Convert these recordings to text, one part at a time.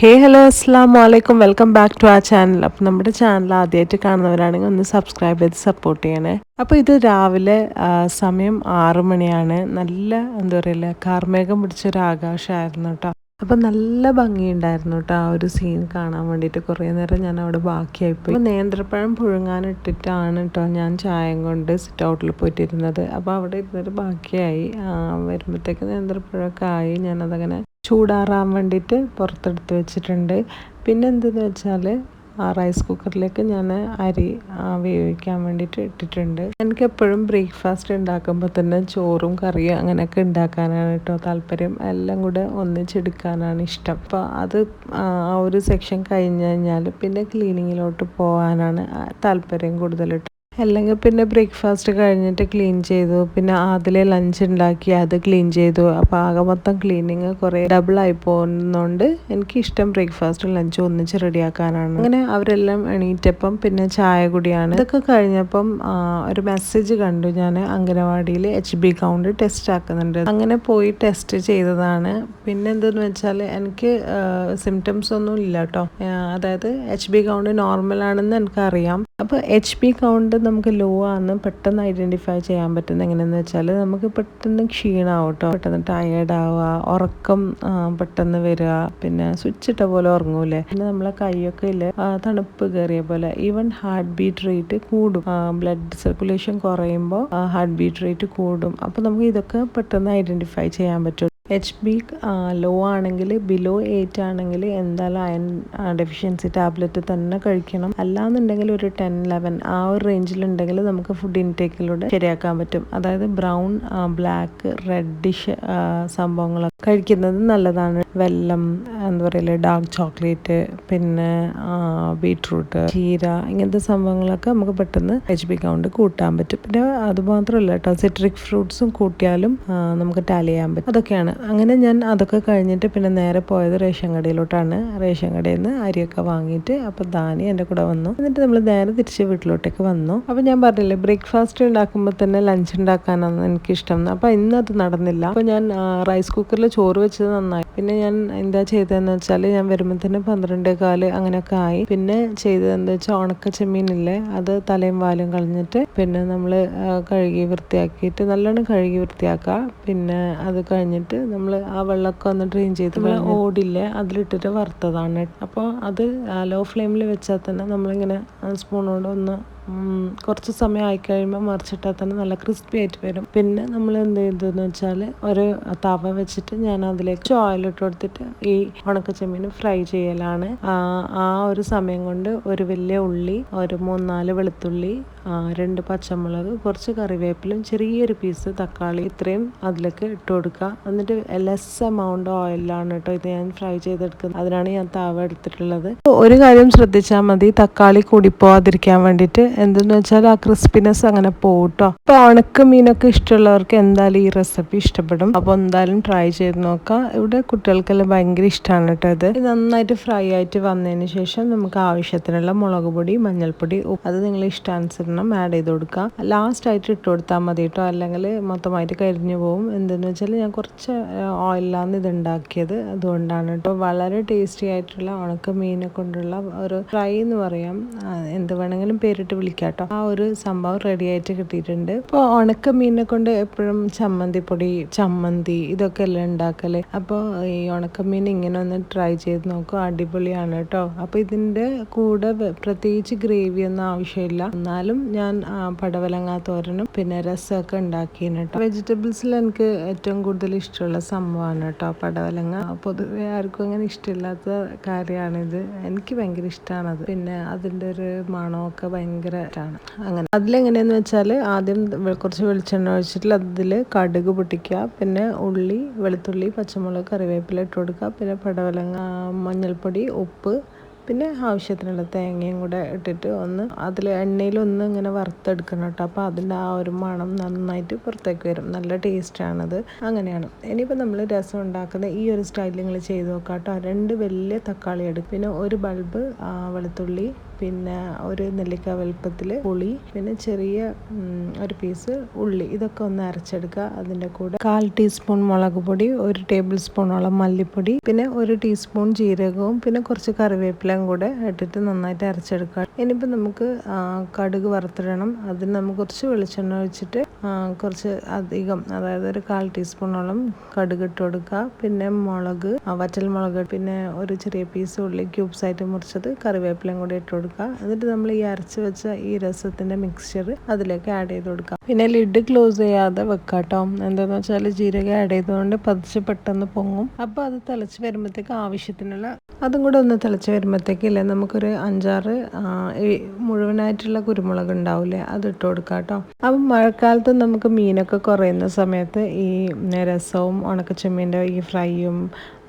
ഹേ hello അസ്സാം വലൈക്കും welcome back to ആ ചാനൽ അപ്പം നമ്മുടെ ചാനൽ ആദ്യമായിട്ട് കാണുന്നവരാണെങ്കിൽ ഒന്ന് സബ്സ്ക്രൈബ് ചെയ്ത് സപ്പോർട്ട് ചെയ്യണേ. അപ്പോൾ ഇത് രാവിലെ സമയം ആറു മണിയാണ്. നല്ല എന്താ പറയുക കാർമേഘം പിടിച്ചൊരു ആകാശമായിരുന്നു കേട്ടോ. അപ്പം നല്ല ഭംഗിയുണ്ടായിരുന്നു കേട്ടോ ആ ഒരു സീൻ കാണാൻ വേണ്ടിയിട്ട്. കുറേ നേരം ഞാൻ അവിടെ ബാക്കിയായിപ്പോയി നേന്ത്രപ്പഴം പുഴുങ്ങാനിട്ടിട്ടാണ് കേട്ടോ ഞാൻ ചായം കൊണ്ട് സിറ്റ് ഔട്ടിൽ പോയിട്ടിരുന്നത്. അപ്പോൾ അവിടെ ഇരുന്നിട്ട് ബാക്കിയായി. വരുമ്പോഴത്തേക്ക് നേന്ത്രപ്പഴമൊക്കെ ആയി. ഞാനതങ്ങനെ ചൂടാറാൻ വേണ്ടിയിട്ട് പുറത്തെടുത്ത് വെച്ചിട്ടുണ്ട്. പിന്നെ എന്തെന്ന് വെച്ചാൽ ആ റൈസ് കുക്കറിലേക്ക് ഞാൻ അരി വേവിക്കാൻ വേണ്ടിയിട്ട് ഇട്ടിട്ടുണ്ട് എനിക്ക് എപ്പോഴും ബ്രേക്ക്ഫാസ്റ്റ് ഉണ്ടാക്കുമ്പോൾ തന്നെ ചോറും കറിയും അങ്ങനെയൊക്കെ ഉണ്ടാക്കാനാണ് കേട്ടോ താല്പര്യം എല്ലാം കൂടെ ഒന്നിച്ചെടുക്കാനാണ് ഇഷ്ടം അപ്പോൾ അത് ആ ഒരു സെക്ഷൻ കഴിഞ്ഞ് കഴിഞ്ഞാൽ പിന്നെ ക്ലീനിങ്ങിലോട്ട് പോകാനാണ് താല്പര്യം കൂടുതൽ ട്ടോ. അല്ലെങ്കിൽ പിന്നെ ബ്രേക്ക്ഫാസ്റ്റ് കഴിഞ്ഞിട്ട് ക്ലീൻ ചെയ്തു. പിന്നെ അതിലെ ലഞ്ച് ഉണ്ടാക്കി അത് ക്ലീൻ ചെയ്തു. അപ്പോൾ ആകെ മൊത്തം ക്ലീനിങ് കുറേ ഡബിൾ ആയി പോകുന്നതുകൊണ്ട് എനിക്ക് ഇഷ്ടം ബ്രേക്ക്ഫാസ്റ്റും ലഞ്ചും ഒന്നിച്ച് റെഡിയാക്കാനാണ് അങ്ങനെ അവരെല്ലാം എണീറ്റപ്പം പിന്നെ ചായ കുടിയാണ്. ഇതൊക്കെ കഴിഞ്ഞപ്പം ഒരു മെസ്സേജ് കണ്ടു ഞാൻ അംഗനവാടിയിൽ എച്ച് ബി കൗണ്ട് ടെസ്റ്റ് ആക്കുന്നുണ്ട്. അങ്ങനെ പോയി ടെസ്റ്റ് ചെയ്തതാണ്. പിന്നെ എന്തെന്ന് വെച്ചാൽ എനിക്ക് സിംറ്റംസ് ഒന്നും ഇല്ല കേട്ടോ അതായത് എച്ച് ബി കൗണ്ട് നോർമൽ ആണെന്ന് എനിക്കറിയാം. അപ്പോൾ എച്ച് പി കൗണ്ട് നമുക്ക് ലോ ആണെന്ന് പെട്ടെന്ന് ഐഡന്റിഫൈ ചെയ്യാൻ പറ്റുന്ന എങ്ങനെയെന്ന് വെച്ചാൽ നമുക്ക് പെട്ടെന്ന് ക്ഷീണമാവും കേട്ടോ പെട്ടെന്ന് ടയേർഡ് ആവുക ഉറക്കം പെട്ടെന്ന് വരിക പിന്നെ സ്വിച്ച് ഇട്ട പോലെ ഉറങ്ങൂലേ പിന്നെ നമ്മളെ കൈയൊക്കെ ഇല്ല? തണുപ്പ് കയറിയ പോലെ. ഈവൻ ഹാർട്ട് ബീറ്റ് റേറ്റ് കൂടും ബ്ലഡ് സർക്കുലേഷൻ കുറയുമ്പോൾ ഹാർട്ട് ബീറ്റ് റേറ്റ് കൂടും. അപ്പോൾ നമുക്ക് ഇതൊക്കെ പെട്ടെന്ന് ഐഡന്റിഫൈ ചെയ്യാൻ പറ്റും. എച്ച് ബി ലോ ആണെങ്കിൽ ബിലോ എയ്റ്റ് ആണെങ്കിൽ എന്തായാലും അയൺ ഡെഫിഷ്യൻസി ടാബ്ലറ്റ് തന്നെ കഴിക്കണം. അല്ലാന്നുണ്ടെങ്കിൽ ഒരു ടെൻ ലെവൻ ആ ഒരു റേഞ്ചിലുണ്ടെങ്കിൽ നമുക്ക് ഫുഡ് ഇൻടേക്കിലൂടെ ശരിയാക്കാൻ പറ്റും. അതായത് ബ്രൗൺ ബ്ലാക്ക് റെഡിഷ് സംഭവങ്ങളൊക്കെ കഴിക്കുന്നത് നല്ലതാണ്. വെല്ലം എന്താ പറയല്ലേ ഡാർക്ക് ചോക്ലേറ്റ് പിന്നെ ബീട്രൂട്ട് ചീര ഇങ്ങനത്തെ സംഭവങ്ങളൊക്കെ നമുക്ക് പെട്ടെന്ന് എച്ച് കൗണ്ട് കൂട്ടാൻ പറ്റും. പിന്നെ അത് മാത്രമല്ല കേട്ടോ സിട്രിക് ഫ്രൂട്ട്സും കൂട്ടിയാലും നമുക്ക് ടാലി ചെയ്യാൻ പറ്റും. അതൊക്കെയാണ്. അങ്ങനെ ഞാൻ അതൊക്കെ കഴിഞ്ഞിട്ട് പിന്നെ നേരെ പോയത് റേഷൻ കടയിലോട്ടാണ്. റേഷൻ കടയിൽ നിന്ന് അരിയൊക്കെ വാങ്ങിയിട്ട് അപ്പോൾ ദാനി എന്റെ കൂടെ വന്നു. എന്നിട്ട് നമ്മൾ നേരെ തിരിച്ച് വീട്ടിലോട്ടേക്ക് വന്നു. അപ്പോൾ ഞാൻ പറഞ്ഞില്ലേ ബ്രേക്ക്ഫാസ്റ്റ് ഉണ്ടാക്കുമ്പോൾ തന്നെ ലഞ്ച് ഉണ്ടാക്കാനാണ് എനിക്കിഷ്ടം. അപ്പോൾ ഇന്ന് അത് നടന്നില്ല. അപ്പോൾ ഞാൻ റൈസ് കുക്കറിൽ ചോറ് വെച്ചത് നന്നായി. പിന്നെ ഞാൻ എന്താ ചെയ്തതെന്ന് വെച്ചാൽ ഞാൻ വരുമ്പോൾ തന്നെ പന്ത്രണ്ടേ കാൽ അങ്ങനെയൊക്കെ ആയി. പിന്നെ ചെയ്തതെന്ന് വെച്ചാൽ ഉണക്ക ചെമ്മീനില്ലേ അത് തലയും വാലും കളഞ്ഞിട്ട് പിന്നെ നമ്മൾ കഴുകി വൃത്തിയാക്കിയിട്ട് നല്ലോണം കഴുകി വൃത്തിയാക്കുക. പിന്നെ അത് കഴിഞ്ഞിട്ട് നമ്മൾ ആ വെള്ളമൊക്കെ ഒന്ന് ഡ്രെയിൻ ചെയ്ത് നമ്മൾ ഓടില്ലേ അതിലിട്ടിട്ട് വറുത്തതാണ്. അപ്പോൾ അത് ലോ ഫ്ലെയിമിൽ വെച്ചാൽ തന്നെ നമ്മളിങ്ങനെ കൊണ്ട് ഒന്ന് കുറച്ച് സമയം ആയിക്കഴിയുമ്പോൾ മറിച്ചിട്ടാൽ തന്നെ നല്ല ക്രിസ്പി ആയിട്ട് വരും. പിന്നെ നമ്മൾ എന്ത് ചെയ്തെന്ന് വെച്ചാൽ ഒരു തവ വെച്ചിട്ട് ഞാൻ അതിലേക്ക് ഓയിൽ ഇട്ട് കൊടുത്തിട്ട് ഈ ഉണക്ക ചെമ്മീൻ ഫ്രൈ ചെയ്യലാണ് ആ ഒരു സമയം കൊണ്ട് ഒരു വലിയ ഉള്ളി ഒരു മൂന്നാൽ വെളുത്തുള്ളി രണ്ട് പച്ചമുളക് കുറച്ച് കറിവേപ്പിലും ചെറിയൊരു പീസ് തക്കാളി ഇത്രയും അതിലേക്ക് ഇട്ട് കൊടുക്കുക. എന്നിട്ട് ലെസ് എമൗണ്ട് ഓയിലാണ് കേട്ടോ ഇത് ഞാൻ ഫ്രൈ ചെയ്തെടുക്കുന്നത്. അതിനാണ് ഞാൻ താവ എടുത്തിട്ടുള്ളത്. ഒരു കാര്യം ശ്രദ്ധിച്ചാൽ മതി. തക്കാളി കൂടി പോവാതിരിക്കാൻ വേണ്ടിയിട്ട് എന്തെന്ന് വെച്ചാൽ ആ ക്രിസ്പിനെസ് അങ്ങനെ പോകും കേട്ടോ അപ്പോൾ ഉണക്ക് മീനൊക്കെ ഇഷ്ടമുള്ളവർക്ക് എന്തായാലും ഈ റെസിപ്പി ഇഷ്ടപ്പെടും. അപ്പോൾ എന്തായാലും ട്രൈ ചെയ്ത് നോക്കാം. ഇവിടെ കുട്ടികൾക്കെല്ലാം ഭയങ്കര ഇഷ്ടമാണ് കേട്ടോ ഇത്. ഇത് നന്നായിട്ട് ഫ്രൈ ആയിട്ട് വന്നതിന് ശേഷം നമുക്ക് ആവശ്യത്തിനുള്ള മുളക് പൊടി മഞ്ഞൾപ്പൊടി അത് നിങ്ങൾ ഇഷ്ടാനുസരണം ആഡ് ചെയ്ത് കൊടുക്കുക. ലാസ്റ്റ് ആയിട്ട് ഇട്ട് കൊടുത്താൽ മതി കേട്ടോ. അല്ലെങ്കിൽ മൊത്തമായിട്ട് കരിഞ്ഞു പോകും എന്തെന്ന് വെച്ചാൽ ഞാൻ കുറച്ച് ഓയിലാണ് ഇത് ഉണ്ടാക്കിയത്. അതുകൊണ്ടാണ് കേട്ടോ. വളരെ ടേസ്റ്റി ആയിട്ടുള്ള ഉണക്ക മീനെ കൊണ്ടുള്ള ഒരു ഫ്രൈ എന്ന് പറയാം. എന്ത് വേണമെങ്കിലും പേരിട്ട് വിളിക്കാം കേട്ടോ. ആ ഒരു സംഭവം റെഡി ആയിട്ട് കിട്ടിയിട്ടുണ്ട്. ഇപ്പോൾ ഉണക്ക മീനെ കൊണ്ട് എപ്പോഴും ചമ്മന്തി പൊടി ചമ്മന്തി ഇതൊക്കെ എല്ലാം ഉണ്ടാക്കൽ? അപ്പോൾ ഈ ഉണക്കമീൻ ഇങ്ങനെ ഒന്ന് ട്രൈ ചെയ്ത് നോക്കും. അടിപൊളിയാണ് കേട്ടോ. അപ്പോൾ ഇതിന്റെ കൂടെ പ്രത്യേകിച്ച് ഗ്രേവി ഒന്നും ആവശ്യമില്ല. എന്നാലും ഞാൻ പടവലങ്ങ തോരനും പിന്നെ രസമൊക്കെ ഉണ്ടാക്കിയാണ് കേട്ടോ വെജിറ്റബിൾസിൽ എനിക്ക് ഏറ്റവും കൂടുതൽ ഇഷ്ടമുള്ള സംഭവമാണ് കേട്ടോ പടവലങ്ങ. പൊതുവെ ആർക്കും അങ്ങനെ ഇഷ്ടമില്ലാത്ത കാര്യമാണിത്. എനിക്ക് ഭയങ്കര ഇഷ്ടമാണത് പിന്നെ അതിന്റെ ഒരു മണമൊക്കെ ഭയങ്കര ഇഷ്ടമാണ് അങ്ങനെ. അതിലെങ്ങനെയാന്ന് വെച്ചാൽ ആദ്യം കുറച്ച് വെളിച്ചെണ്ണ ഒഴിച്ചിട്ട് അതിൽ കടുക് പൊട്ടിക്കുക. പിന്നെ ഉള്ളി വെളുത്തുള്ളി പച്ചമുളക് കറിവേപ്പില ഇട്ട് കൊടുക്കുക. പിന്നെ പടവലങ്ങ മഞ്ഞൾപ്പൊടി ഉപ്പ് പിന്നെ ആവശ്യത്തിനുള്ള തേങ്ങയും കൂടെ ഇട്ടിട്ട് ഒന്ന് അതിൽ എണ്ണയിൽ ഒന്ന് ഇങ്ങനെ വറുത്തെടുക്കണം കേട്ടോ. അപ്പോൾ അതിന്റെ ആ ഒരു മണം നന്നായിട്ട് പുറത്തേക്ക് വരും. നല്ല ടേസ്റ്റാണത് അങ്ങനെയാണ്. ഇനിയിപ്പോൾ നമ്മൾ രസം ഉണ്ടാക്കുന്ന ഈ ഒരു സ്റ്റൈൽ നിങ്ങൾ ചെയ്ത് നോക്കാം കേട്ടോ രണ്ട് വലിയ തക്കാളി എടുക്കും. പിന്നെ ഒരു ബൾബ് വെളുത്തുള്ളി പിന്നെ ഒരു നെല്ലിക്ക വലുപ്പത്തിൽ പുളി പിന്നെ ചെറിയ ഒരു പീസ് ഉള്ളി. ഇതൊക്കെ ഒന്ന് അരച്ചെടുക്കുക. അതിന്റെ കൂടെ കാൽ ടീസ്പൂൺ മുളക് പൊടി ഒരു ടേബിൾ സ്പൂണോളം മല്ലിപ്പൊടി പിന്നെ ഒരു ടീസ്പൂൺ ജീരകവും പിന്നെ കുറച്ച് കറിവേപ്പിലയും കൂടെ ഇട്ടിട്ട് നന്നായിട്ട് അരച്ചെടുക്കുക. ഇനിയിപ്പോൾ നമുക്ക് കടുക് വറുത്തിടണം. അതിന് നമുക്ക് കുറച്ച് വെളിച്ചെണ്ണ ഒഴിച്ചിട്ട് കുറച്ച് അധികം അതായത് ഒരു കാൽ ടീസ്പൂണോളം കടുക് ഇട്ട് കൊടുക്കുക. പിന്നെ മുളക് വറ്റൽ മുളക് പിന്നെ ഒരു ചെറിയ പീസ് ഉള്ളി ക്യൂബ്സ് ആയിട്ട് മുറിച്ചത് കറിവേപ്പിലയും കൂടെ ഇട്ട് എന്നിട്ട് നമ്മൾ ഈ അരച്ച് വെച്ച ഈ രസത്തിന്റെ മിക്സ്ചർ അതിലേക്ക് ആഡ് ചെയ്ത് കൊടുക്കുക. പിന്നെ ലിഡ് ക്ലോസ് ചെയ്യാതെ വെക്കാട്ടോ എന്താന്ന് വെച്ചാൽ ജീരകം ആഡ് ചെയ്തുകൊണ്ട് പതിച്ച് പെട്ടെന്ന് പൊങ്ങും. അപ്പോൾ അത് തിളച്ച് വരുമ്പോഴത്തേക്ക് ആവശ്യത്തിനുള്ള അതും കൂടെ ഒന്ന് തിളച്ച് വരുമ്പോഴത്തേക്ക് ഇല്ലേ നമുക്കൊരു അഞ്ചാറ് മുഴുവനായിട്ടുള്ള കുരുമുളക് ഉണ്ടാവില്ലേ അത് ഇട്ട് കൊടുക്കാം കേട്ടോ അപ്പം മഴക്കാലത്ത് നമുക്ക് മീനൊക്കെ കുറയുന്ന സമയത്ത് ഈ രസവും ഉണക്കച്ചെമ്മീന്റെ ഈ ഫ്രൈയും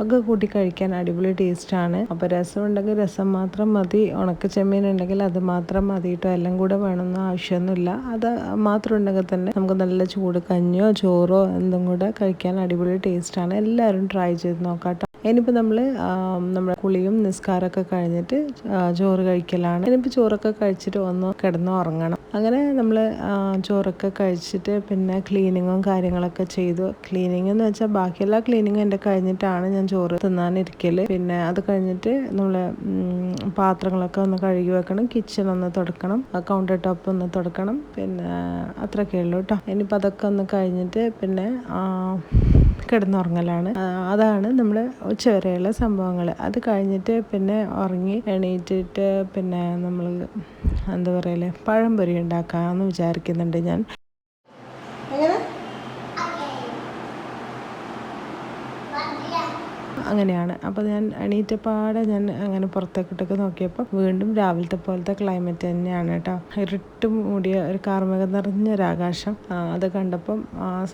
ഒക്കെ കൂട്ടി കഴിക്കാൻ അടിപൊളി ടേസ്റ്റാണ് അപ്പോൾ രസം ഉണ്ടെങ്കിൽ രസം മാത്രം മതി ഉണക്ക ചെമ്മീൻ ഉണ്ടെങ്കിൽ അത് മാത്രം മതി കേട്ടോ എല്ലാം കൂടെ വേണമെന്ന് ആവശ്യമൊന്നുമില്ല. അത് മാത്രം ഉണ്ടെങ്കിൽ തന്നെ നമുക്ക് നല്ല ചൂട് കഞ്ഞിയോ ചോറോ എന്തും കൂടെ കഴിക്കാൻ അടിപൊളി ടേസ്റ്റാണ് എല്ലാവരും ട്രൈ ചെയ്ത് നോക്കാം ഇനിയിപ്പോൾ നമ്മൾ നമ്മുടെ കുളിയും നിസ്കാരമൊക്കെ കഴിഞ്ഞിട്ട് ചോറ് കഴിക്കലാണ്. ഇനിയിപ്പോൾ ചോറൊക്കെ കഴിച്ചിട്ട് ഒന്ന് കിടന്ന് ഉറങ്ങണം. അങ്ങനെ നമ്മൾ ചോറൊക്കെ കഴിച്ചിട്ട് പിന്നെ ക്ലീനിങ്ങും കാര്യങ്ങളൊക്കെ ചെയ്തു. ക്ലീനിങ് എന്ന് വെച്ചാൽ ബാക്കിയെല്ലാ ക്ലീനിങ്ങും എന്റെ കഴിഞ്ഞിട്ടാണ് ഞാൻ ചോറ് തിന്നാനിരിക്കൽ പിന്നെ അത് കഴിഞ്ഞിട്ട് നമ്മൾ പാത്രങ്ങളൊക്കെ ഒന്ന് കഴുകി വെക്കണം. കിച്ചൺ ഒന്ന് തുടക്കണം. കൗണ്ടർ ടോപ്പ് ഒന്ന് തുടക്കണം. പിന്നെ അത്രയൊക്കെ ഉള്ളൂ കേട്ടോ ഇനിയിപ്പോൾ അതൊക്കെ ഒന്ന് കഴിഞ്ഞിട്ട് പിന്നെ കിടന്നുറങ്ങലാണ്. അതാണ് നമ്മൾ ഉച്ചവരെയുള്ള സംഭവങ്ങൾ അത് കഴിഞ്ഞിട്ട് പിന്നെ ഉറങ്ങി എണീറ്റിട്ട് പിന്നെ നമ്മൾ എന്താ പറയല്ലേ പഴംപൊരി ഉണ്ടാക്കാമെന്ന് വിചാരിക്കുന്നുണ്ട് ഞാൻ. അങ്ങനെയാണ്. അപ്പോൾ ഞാൻ എണീറ്റപ്പാടെ ഞാൻ അങ്ങനെ പുറത്തേക്കിട്ടൊക്കെ നോക്കിയപ്പോൾ വീണ്ടും രാവിലത്തെ പോലത്തെ ക്ലൈമറ്റ് തന്നെയാണ് കേട്ടോ. ഇരുട്ട് മൂടിയ ഒരു കാർമേഘം നിറഞ്ഞൊരാകാശം അത് കണ്ടപ്പം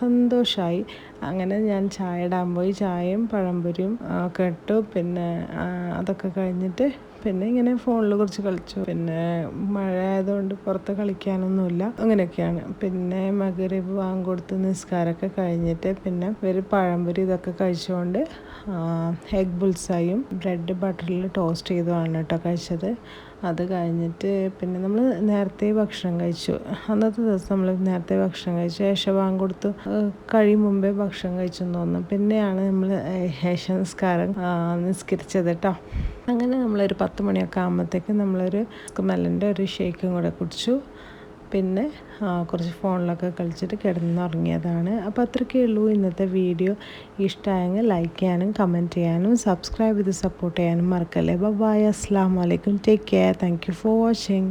സന്തോഷമായി അങ്ങനെ ഞാൻ ചായ ഇടാൻ പോയി. ചായയും പഴംപൊരിയും ഒക്കെ ഇട്ടു. പിന്നെ അതൊക്കെ കഴിഞ്ഞിട്ട് പിന്നെ ഇങ്ങനെ ഫോണിൽ കുറച്ച് കളിച്ചു. പിന്നെ മഴ ആയതുകൊണ്ട് പുറത്ത് കളിക്കാനൊന്നുമില്ല. അങ്ങനെയൊക്കെയാണ്. പിന്നെ മകരീബ് വാങ്ങിക്കൊടുത്ത് നിസ്കാരമൊക്കെ കഴിഞ്ഞിട്ട് പിന്നെ ഒരു പഴംപൊരി ഇതൊക്കെ കഴിച്ചുകൊണ്ട് എഗ് ബുൾസായും ബ്രെഡ് ബട്ടറിൽ ടോസ്റ്റ് ചെയ്തുമാണ് കേട്ടോ കഴിച്ചത്. അത് കഴിഞ്ഞിട്ട് പിന്നെ നമ്മൾ നേരത്തെ ഭക്ഷണം കഴിച്ചു. അന്നത്തെ ദിവസം നമ്മൾ നേരത്തെ ഭക്ഷണം കഴിച്ചു. ഏഷവാൻ കൊടുത്തു കഴിയും മുമ്പേ ഭക്ഷണം കഴിച്ചു തോന്നുന്നു. പിന്നെയാണ് നമ്മൾ ഏഷ നിസ്കാരം നിസ്കരിച്ചത് കേട്ടോ. അങ്ങനെ നമ്മളൊരു പത്ത് മണിയൊക്കെ ആകുമ്പോഴത്തേക്കും നമ്മളൊരു മെല്ലന്റെ ഒരു ഷേക്കും കൂടെ കുടിച്ചു. പിന്നെ കുറച്ച് ഫോണിലൊക്കെ കളിച്ചിട്ട് കിടന്നുറങ്ങിയതാണ്. അപ്പോൾ അത്രയ്ക്കേ ഉള്ളൂ ഇന്നത്തെ വീഡിയോ. ഇഷ്ടമായെങ്കിൽ ലൈക്ക് ചെയ്യാനും കമന്റ് ചെയ്യാനും സബ്സ്ക്രൈബ് ചെയ്ത് സപ്പോർട്ട് ചെയ്യാനും മറക്കല്ലേ. ബൈ അസ്സാം വലൈക്കും take care thank you for watching